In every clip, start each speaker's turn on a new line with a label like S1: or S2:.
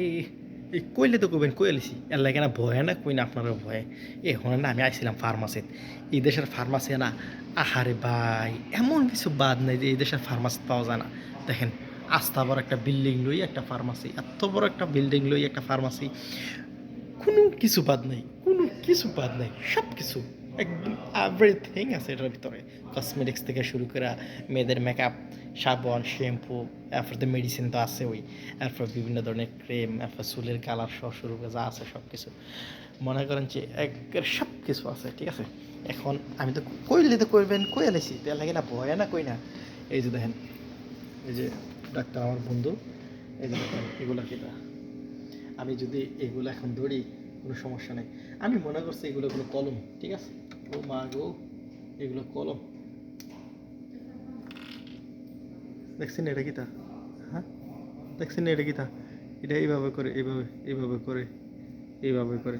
S1: এই এই কইলে তো কইবেন কই আলিছি এর লাগে না ভয়, না কই না আপনারা ভয়ে? এ হন না, আমি আইছিলাম ফার্মাসিত এই দেশের ফার্মাসি না, আহারে ভাই, এমন কিছু বাদ নাই যে এই দেশের ফার্মাসি পাওয়া যায় না। দেখেন, আস্থা বড় একটা বিল্ডিং লই একটা ফার্মাসি এত বড় একটা বিল্ডিং লই একটা ফার্মাসি কোনো কিছু বাদ নাই, কোনো কিছু বাদ নাই সব কিছু একদম এভরিথিং আছে এটার ভিতরে। কসমেটিক্স থেকে শুরু করে মেয়েদের মেকআপ সাবান, শ্যাম্পু, এরপর তো মেডিসিন তো আছে ওই এরপর বিভিন্ন ধরনের ক্রিম এরপর চুলের কালার সহ শুরু করে যা আছে সব কিছু মনে করেন যে এক সব কিছু আছে, ঠিক আছে? এখন আমি তো কইলে তো করবেন কই আলাইছি তার লাগে না ভয় না কই না। এই যে দেখেন, এই যে ডাক্তার আমার বন্ধু, এই যে দেখেন, এগুলো কিটা আমি যদি এগুলো এখন ধরি, কোনো সমস্যা নেই। আমি মনে করছি এগুলো কোনো কলম, ঠিক আছে? ও মা গো, এগুলো কলম। দেখছেন এটা কিতা হ্যাঁ? দেখছেন এটা কিতা এটা এইভাবে করে, এইভাবে এইভাবে করে এইভাবে করে,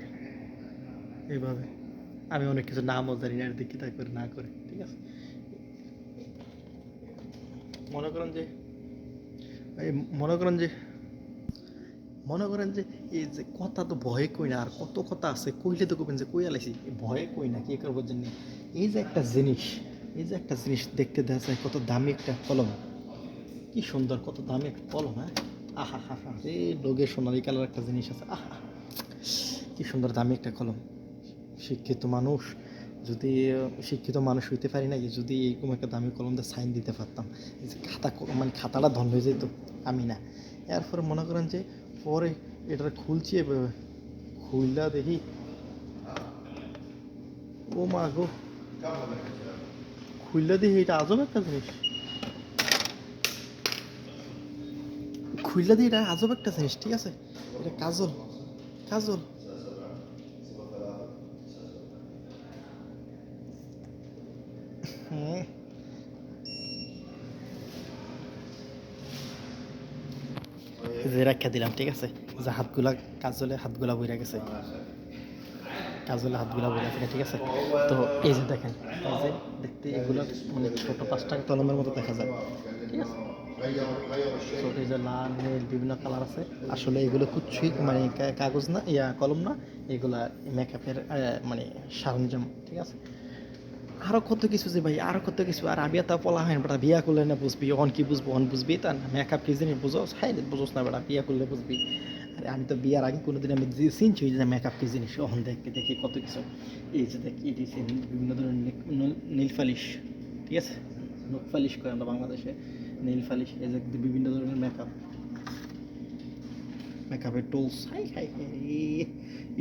S1: এইভাবে। আমি অনেক কিছু নামও জানি না, এটা কিতা করে, না করে, ঠিক আছে? মনে করেন যে, এই মনে করেন যে, মনে করেন যে, এই যে কথা তো ভয়ে কই না, আর কত কথা আছে, কইলে তো কবেন যে, কই আলাইছি? ভয়ে কই না, কি করব জন্য এই যে একটা জিনিস, এই যে একটা জিনিস দেখতে দেখা যায়, কত দামি একটা কলম। কি সুন্দর, কত দামি একটা কলম হ্যাঁ? আহা, হা হা, এই লোকের সোনালি কালার একটা জিনিস আছে, আহা কি সুন্দর দামি একটা কলম। শিক্ষিত মানুষ যদি, শিক্ষিত মানুষ হইতে পারি নাকি, যদি এরকম একটা দামি কলম দিয়ে সাইন দিতে পারতাম। যে খাতা মানে খাতাটা ধন হয়ে যেত, আমি না। এরপরে মনে করেন যে পরে এটা খুলছি এভাবে খুললা দেখি। ও মা গো। খুললা দেখি, এটা আজব একটা জিনিস। খুললা দিয়ে এটা আজব একটা জিনিস, ঠিক আছে? এটা কাজল কাজল। যে রাখা দিলাম, ঠিক আছে? যে হাতগুলা কাজলে হাতগুলা বইরা গেছে। কাজলে হাতগুলা বইরা গেছে, ঠিক আছে? তো এই যে দেখেন, এই যে দেখতে এগুলো মানে ছোট, পাঁচটা কলমের মতো দেখা যায়, ঠিক আছে? বিভিন্ন কালার আছে। আসলে এগুলো মানে কাগজ না, ইয়া, কলম না। এগুলা মেকআপের মানে সরঞ্জাম, ঠিক আছে? আরও কত কিছু যে ভাই, আরও কত কিছু। আর আমি তা পলা হয় বেটা, বিয়া করলে না বুঝবি, অন কি বুঝব, অন বুঝবি, তা না মেকআপ কি জিনিস বুঝোস? হাই বুঝোস না বেটা, বিয়া করলে বুঝবি। আরে, আমি তো বিয়ার আগে কোনোদিন আমি চিনছি যে মেকআপ কি জিনিস, অহন দেখে, দেখি কত কিছু। এই যে দেখি এটি বিভিন্ন ধরনের নীল- নীল- নীল ফালিশ, ঠিক আছে? ফালিশ করে আমরা বাংলাদেশে। নীল ফালিশ যে বিভিন্ন ধরনের মেকআপ মেকআপের টুলস হাই হাই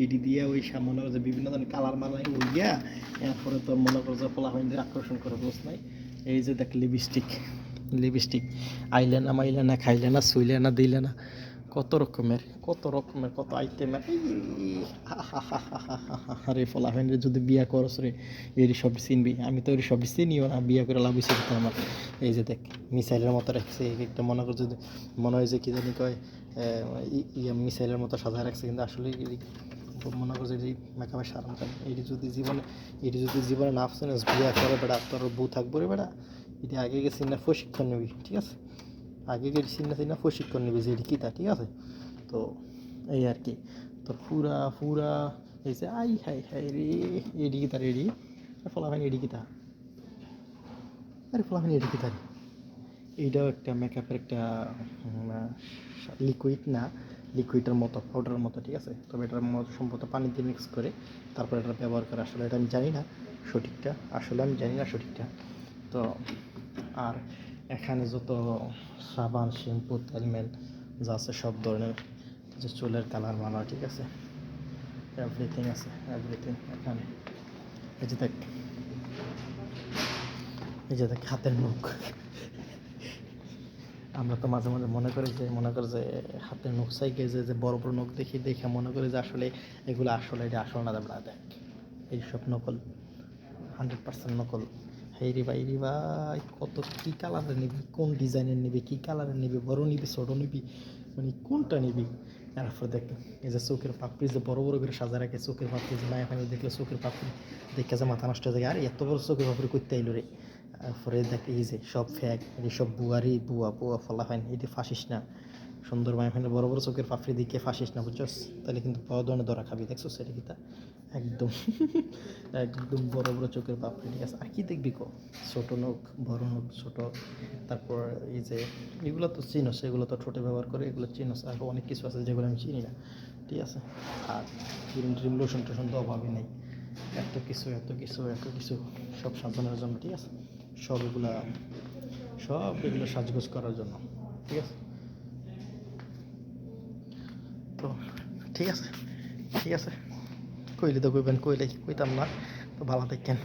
S1: এডি দিয়ে ওই মনে করো যে বিভিন্ন ধরনের কালার মালাই গিয়া এরপরে তোর মনে করো যে পোলা হইন্দের আকর্ষণ করে বস নাই? এই যে দেখ লিপস্টিক লিপস্টিক আইলে না, মাইলে না, খাইলে না, শুইলে না, দিলে না কত রকমের কত রকমের কত আইটেমের আরে পোলা হইন্দের যদি বিয়া করস রে এরি সব চিনবি? আমি তো এরি সব চিনিও না, বিয়া করে লাভ হয়েছে তো আমার? এই যে দেখ, মিসাইলের মতো রাখছে এক একটা মনে করো যদি, মনে হয় যে কি জানি কয় ইয়া মিসাইলের মতো সাজায় রাখছে, কিন্তু আসলে মনে করছে যে মেকআপের সারাম এটি যদি জীবনে, এটি যদি জীবনে না বিয়া করে বেড়া, তোর বউ থাকব রে বেড়া, এটি আগে গেছি না, প্রশিক্ষণ নিবি, ঠিক আছে? আগে গেছি না না প্রশিক্ষণ নিবি যে এটি কীটা ঠিক আছে? তো এই আর কি। তো পুরা পুরা এই যে আই হাই হাই রে, এডি কিতা রে, এডি? ফলাফাইন এডি কিতা আরে ফলাফাইন এডি কিতা রে? এইটাও একটা মেকআপের একটা লিকুইড না লিকুইডের মতো পাউডারের মতো, ঠিক আছে? তবে এটার মতো সম্ভবত পানিতে মিক্স করে তারপর এটা ব্যবহার করে আসলে, এটা আমি জানি না সঠিকটা, আসলে আমি জানি না সঠিকটা। তো আর এখানে যত সাবান, শ্যাম্পু, তেলমেল যা আছে সব ধরনের যে চুলের কালার মালা, ঠিক আছে? এভরিথিং আছে এভরিথিং এখানে। এই যে দেখ, এই যে দেখ, হাতের মুখ। আমরা তো মাঝে মাঝে মনে করি যে, মনে করি যে হাতের নখ সাইকে যে যে বড় বড় নখ দেখি, দেখে মনে করি যে আসলে এগুলো আসলে এটা আসল না, দেখ। এইসব নকল হান্ড্রেড পার্সেন্ট নকল। হেই রে ভাই রে ভাই, কত কী কালারের নিবি, কোন ডিজাইনের নিবি, কী কালারের নিবি, বড় নিবি, ছোট নিবি মানে কোনটা নিবি? তারপর দেখ, এই যে চোখের পাপড়ি যে বড় বড় করে সাজা রাখে, চোখের পাপড়ি যে মায়া পানি দেখলে চোখের পাপড়ি, দেখে যে মাথা নষ্ট হয়ে যায়, আর এত বড় চোখের পাপড়ি করতে আইলো রে। তারপরে দেখ, এই যে সব ফ্যাক এই সব বুয়ারি, বুয়া বুয়া, ফলা হয় এটি ফাঁসিস না। সুন্দর মায় এখানে বড় বড় চোখের পাপড়ি দিকে ফাঁসিস না, বুঝছস? তাহলে কিন্তু বড় ধরনের ধরা খাবি দেখছ সেটা কি তা একদম একদম বড় বড় চোখের পাপড়ি, ঠিক আছে? আর কি দেখবি কো? ছোট নখ, বড় নখ, ছোট, তারপর এই যে এগুলো তো চিনস, এগুলো তো ঠোঁটে ব্যবহার করে এগুলো চিনস, আর অনেক কিছু আছে যেগুলো আমি চিনি না, ঠিক আছে? আর ক্রিম ট্রিম লোশন টোশন তো অভাবই নেই, এত কিছু এত কিছু এত কিছু সব সাজানোর জন্য, ঠিক আছে? সব এগুলা, সব এগুলো সাজগোজ করার জন্য, ঠিক আছে? তো ঠিক আছে ঠিক আছে। কইলে তো কইবেন কইলে কইতাম না তো ভালো থাকেন